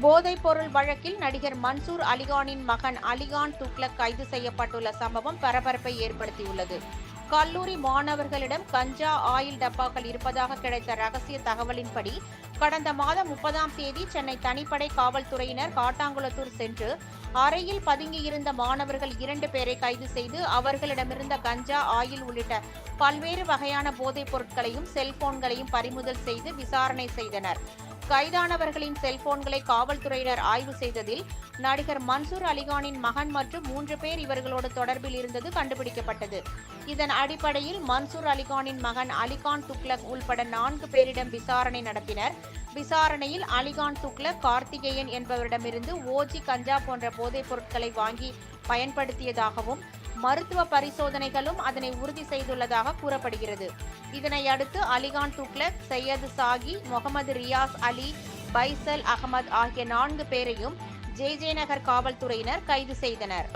போதைப் பொருள் வழக்கில் நடிகர் மன்சூர் அலிகானின் மகன் அலிகான் துக்லக் கைது செய்யப்பட்டுள்ள சம்பவம் பரபரப்பை ஏற்படுத்தியுள்ளது. கல்லூரி மாணவர்களிடம் கஞ்சா ஆயில் டப்பாக்கள் இருப்பதாக கிடைத்த ரகசிய தகவலின்படி கடந்த மாதம் முப்பதாம் தேதி சென்னை தனிப்படை காவல்துறையினர் காட்டாங்குளத்தூர் சென்று அறையில் பதுங்கியிருந்த மாணவர்கள் இரண்டு பேரை கைது செய்து அவர்களிடமிருந்த கஞ்சா ஆயில் உள்ளிட்ட பல்வேறு வகையான போதைப் பொருட்களையும் செல்போன்களையும் பறிமுதல் செய்து விசாரணை செய்தனர். கைதானவர்களின் செல்போன்களை காவல்துறையினர் ஆய்வு செய்ததில் நடிகர் மன்சூர் அலிகானின் மகன் மற்றும் மூன்று பேர் இவர்களோடு தொடர்பில் இருந்தது கண்டுபிடிக்கப்பட்டது. இதன் அடிப்படையில் மன்சூர் அலிகானின் மகன் அலிகான் துக்லக் உள்பட நான்கு பேரிடம் விசாரணை நடத்தினர். விசாரணையில் அலிகான் துக்லக் கார்த்திகேயன் என்பவரிடமிருந்து ஓஜி கஞ்சா போன்ற போதைப் பொருட்களை வாங்கி பயன்படுத்தியதாகவும் மருத்துவ பரிசோதனைகளும் அதனை உறுதி செய்துள்ளதாக கூறப்படுகிறது. இதனை அடுத்து அலிகான் துக்ளக் சையது சாகி முகமது ரியாஸ் அலி பைசல் அகமது ஆகிய நான்கு பேரையும் ஜே ஜே நகர் காவல்துறையினர் கைது செய்தனர்.